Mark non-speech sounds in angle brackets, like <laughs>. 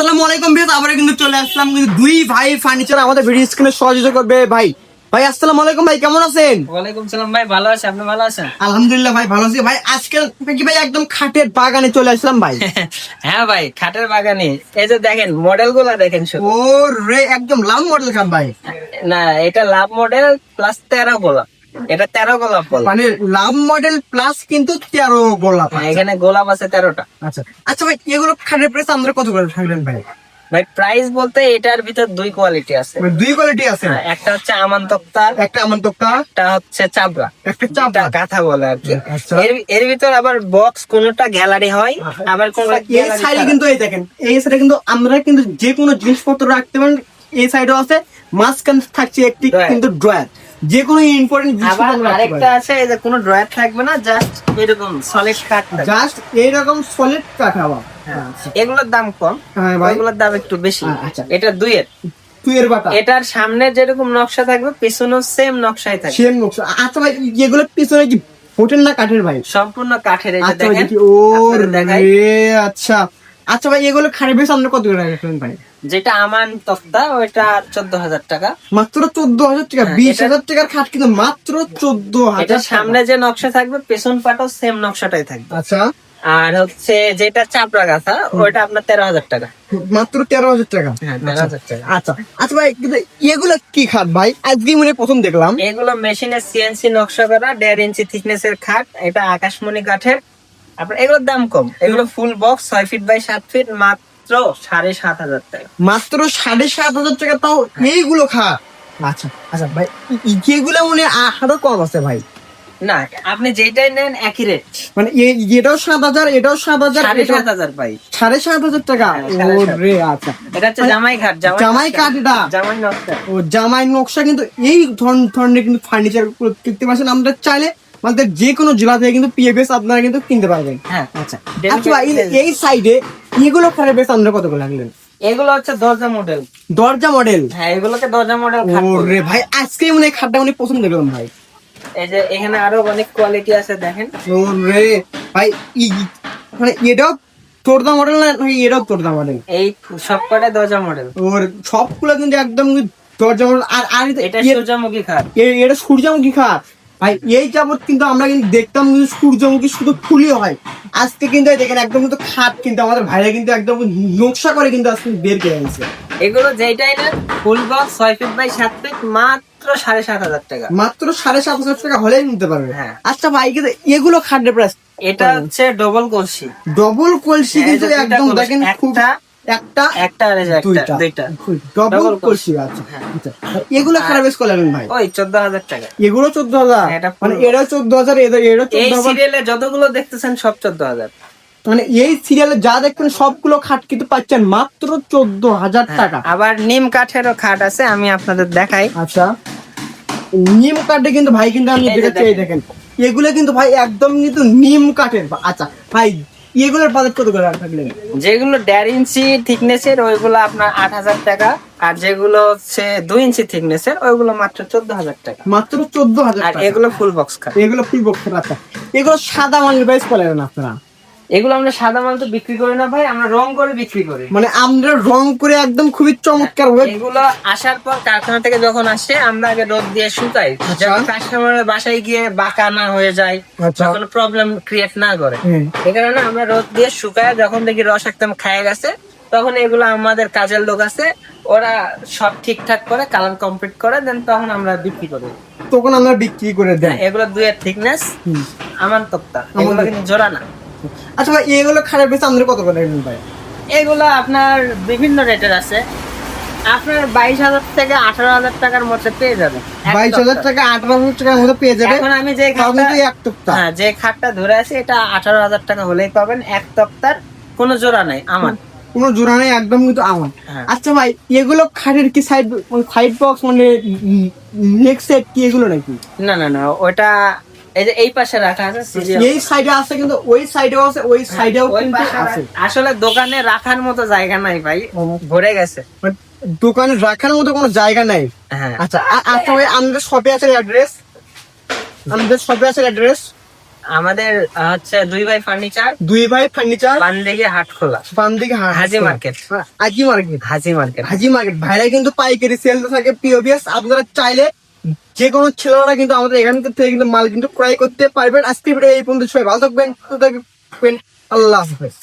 আসসালামু আলাইকুম বিয়াস আবার কিন্তু চলে আসলাম কিন্তু দুই ভাই ফার্নিচার আমাদের ভিডিও স্ক্রিনে সহযোগিতা করবে। ভাই ভাই আসসালামু আলাইকুম ভাই কেমন আছেন? ওয়ালাইকুম সালাম ভাই ভালো আছে আপনি ভালো আছেন? আলহামদুলিল্লাহ ভাই ভালো আছি। ভাই আজকে কি ভাই একদম খাটের বাগানে চলে আসলাম ভাই। <laughs> হ্যাঁ ভাই খাটের বাগানে। এই যে দেখেন মডেলগুলা দেখেন শুধু। ও রে একদম লাভ মডেল খাট ভাই। না এটা লাভ মডেল প্লাস তেরো গোলাপ। এটা তেরো গোলাপ বল। মানে লাভ মডেল প্লাস কিন্তু তেরো গোলাপ এখানে গোলাপ আছে তেরোটা। আচ্ছা। আচ্ছা ভাই এগুলো খাটের প্রাইস আমরা কত করে থাকলেন ভাই? ভাই প্রাইস বলতে এটার ভিতর দুই কোয়ালিটি আছে। মানে দুই কোয়ালিটি আছে। একটা হচ্ছে একটা একটা হচ্ছে চাবড়া। একটা চাপা গাথা বলে আর কি। আচ্ছা। এর এর ভিতর আবার বক্স কোনটা গ্যালারি হয় আবার কোনটা এই সাইডে কিন্তু এই দেখেন এই সাইডে কিন্তু আমরা কিন্তু যে কোনো জিনিসপত্র রাখতে পারেন এই সাইডেও আছে মাঝখানে থাকছে একটি কিন্তু ড্রয়ার যে কোনো ইম্পর্টেন্ট আবার আরেকটা আছে এই যে কোনো ড্রয়ার থাকবে না জাস্ট এরকম সলিড কাট জাস্ট এইরকম সলিড আবার এগুলোর দাম কম হ্যাঁ ভাই। ওইগুলোর দাম একটু বেশি। আচ্ছা। এটা দুইয়ের। বাটা। এটার সামনে যেরকম নকশা থাকবে পিছনেও সেম নকশাই থাকবে। সেম নকশা। আচ্ছা ভাই এগুলো পিছনে কি হোটেল না কাঠের ভাই? সম্পূর্ণ কাঠের এই যে আচ্ছা দেখেন। ও রে আচ্ছা। আচ্ছা ভাই এগুলো খাড়ে বেশ আমরা কত করে রাখবেন ভাই? যেটা আমান তক্তা ওইটা চোদ্দ হাজার টাকা। মাত্র চোদ্দ হাজার টাকা হ্যাঁ, বিশ হাজার টাকার খাট কিন্তু মাত্র চোদ্দ হাজার সামনে যে নকশা থাকবে পেছন পাটাও সেম নকশাটাই থাকবে। আচ্ছা। আর হচ্ছে যেটা চাপড়া গাছা ওইটা আপনার তেরো হাজার টাকা। মাত্র তেরো হাজার টাকা? হ্যাঁ টাকা। আচ্ছা আচ্ছা। ভাই কিন্তু এগুলো কি খাট ভাই? আজকে মনে প্রথম দেখলাম। এগুলো মেশিনের সিএনসি নকশা করা দেড় ইঞ্চি থিকনেস এর খাট এটা আকাশমণি কাঠের। আপনার এগুলোর দাম কম। এগুলো ফুল বক্স ছয় ফিট বাই সাত ফিট মাত্র সাড়ে সাত হাজার টাকা। মাত্র সাড়ে সাত হাজার টাকা তাও এইগুলো খাট আচ্ছা আচ্ছা ভাই ই- ই- যেগুলো মনে আরও কম আছে ভাই। না আপনি যেটাই নেন একই রেট মানে এটাও সাত হাজার এটাও সাত হাজার সাড়ে সাত হাজার পাই সাড়ে সাত হাজার টাকা। হ্যাঁ, সাড়ে ও সাত। রে আচ্ছা। এটা হচ্ছে জামাই ঘাট জামাই কাঠ এটা। জামাই নকশা। ও জামাই নকশা কিন্তু এই ধরন- ধরনের কিন্তু ফার্নিচার দেখতে পাচ্ছেন। আমরা চাইলে আমাদের যে কোনো জেলা থেকে কিন্তু পিএফএস আপনারা কিন্তু কিনতে পারবেন। হ্যাঁ আচ্ছা। আচ্ছা এই- সাইডে এগুলো খারাপ বেশ আমরা কত করে লাগলেন এগুলো হচ্ছে দরজা মডেল দরজা মডেল হ্যাঁ এগুলোকে দরজা মডেল খাট ও রে ভাই আজকে মনে হয় খাটটা মানে প্রথম দেখলাম ভাই। এই যে এখানে আরও অনেক কোয়ালিটি আছে দেখেন। ও রে ভাই ই- মানে এটাও তোরদা মডেল না নাকি এটাও তোরদা মডেল এই সব কটা দরজা মডেল ওর সবগুলো কিন্তু একদম দরজা মডেল আর আর এটা সূর্যমুখী খাট। এটা সূর্যমুখী খাট। ভাই এই যাবত কিন্তু আমরা কিন্তু দেখতাম কিন্তু সূর্যমুখী শুধু ফুলই হয়। আজকে কিন্তু দেখেন একদম কিন্তু খাট কিন্তু আমাদের ভাইরা কিন্তু একদম নকশা করে কিন্তু আজকে বের করে আনছে এগুলো যেটাই নেন ফুল বক্স ছয় ফিট বাই সাত ফিট মাত্র সাড়ে সাত হাজার টাকা। মাত্র সাড়ে সাত হাজার টাকা হলেই নিতে পারবে। হ্যাঁ। আচ্ছা ভাই কিন্তু এগুলো খাটের প্রাইস এটা হচ্ছে ডবল কলসি। ডবল কলসি হ্যাঁ, কিন্তু একদম দেখেন খুব একটা একটা দুইটা ডবল। আছে হ্যাঁ। আচ্ছা। এগুলো খারাপ বেশ করলেন ভাই ওই চোদ্দ হাজার টাকা এগুলো চোদ্দ হাজার এটা পুরো। মানে এরা চোদ্দ হাজার এদের এরা এই সিরিয়ালে যতগুলো দেখতেছেন সব চোদ্দ হাজার মানে এই সিরিয়ালে যা দেখবেন সবগুলো খাট কিন্তু পাচ্ছেন মাত্র চোদ্দ হাজার হ্যাঁ। টাকা আবার নিম কাঠেরও খাট আছে আমি আপনাদের দেখাই আচ্ছা নিম কাঠে কিন্তু ভাই কিন্তু যে দেখেন এগুলো কিন্তু ভাই একদম কিন্তু নিম কাঠের আচ্ছা ভাই এগুলোর বাজেট কত করে থাকলেন যেগুলো দেড় ইঞ্চি থিকনেসের ওইগুলো আপনার আট হাজার টাকা। আর যেগুলো হচ্ছে দুই ইঞ্চি থিকনেসের ওইগুলো মাত্র চোদ্দ হাজার টাকা। মাত্র চোদ্দ হাজার আর এগুলো ফুল বক্স খা এগুলো ফুল বক্স খা এগুলো সাদা মালের প্রাইস বলেন আপনারা? এগুলো আমরা সাদা মাল তো বিক্রি করি না ভাই আমরা রং করে বিক্রি করি। মানে আমরা রং করে একদম খুবই চমৎকার ভাবে এগুলো আসার পর কারখানা থেকে যখন আসে আমরা আগে রোদ দিয়ে শুকাই। আচ্ছা। যখন কাস্টমারের বাসায় গিয়ে বাঁকা না হয়ে যায় কোনো প্রবলেম ক্রিয়েট না করে। কারণে আমরা রোদ দিয়ে শুকায় যখন দেখি রস একদম খায় গেছে তখন এগুলো আমাদের কাজের লোক আছে ওরা সব ঠিকঠাক করে কালার কমপ্লিট করে দেন তখন আমরা বিক্রি করি। তখন আমরা বিক্রি করে দেয় এগুলো দুয়ের থিকনেস। আমার তক্তা এগুলো কিন্তু জোড়া না। আচ্ছা ভাই এগুলো খারাপ বেশি আমাদের কত করে নেবেন ভাই? এগুলো আপনার বিভিন্ন রেটের আছে। আপনার বাইশ হাজার থেকে আঠারো হাজার টাকার মধ্যে পেয়ে যাবেন। বাইশ হাজার। টাকা আঠারো হাজার টাকার মধ্যে পেয়ে এখন আমি যে খাটটা হ্যাঁ যে খাটটা ধরে আছি এটা আঠারো হাজার টাকা হলেই পাবেন। এক তক্তার কোনো জোড়া নাই আমার কোনো জোড়া নেই একদম কিন্তু আমার হ্যাঁ। আচ্ছা ভাই এগুলো খাটের কি সাইড সাইড বক্স মানে নেক সেট কি এগুলো নাকি? না না না ওটা এই যে এই পাশে রাখা আছে এই সাইডে আছে কিন্তু ওই সাইডেও আছে ওই সাইডেও কিন্তু আছে। আসলে দোকানে রাখার মতো জায়গা নাই ভাই ভরে গেছে। মানে দোকানে রাখার মতো কোনো জায়গা নাই। হ্যাঁ। আচ্ছা আচ্ছা ভাই আমাদের শপে আছে অ্যাড্রেস আমাদের শপে আছে অ্যাড্রেস আমাদের হচ্ছে দুই ভাই ফার্নিচার দুই ভাই ফার্নিচার বানদিকে হাট খোলা। বাম দিকে Haji market Haji market Haji market Haji market ভাইরা কিন্তু পাইকারি সেল থাকে পিওবিএস আপনারা চাইলে যে কোনো ছেলেরা কিন্তু আমাদের এখান থেকে কিন্তু মাল কিন্তু ক্রয় করতে পারবেন। আজকে ভিডিও এই পর্যন্ত, সবাই ভালো থাকবেন। আল্লাহ হাফেজ।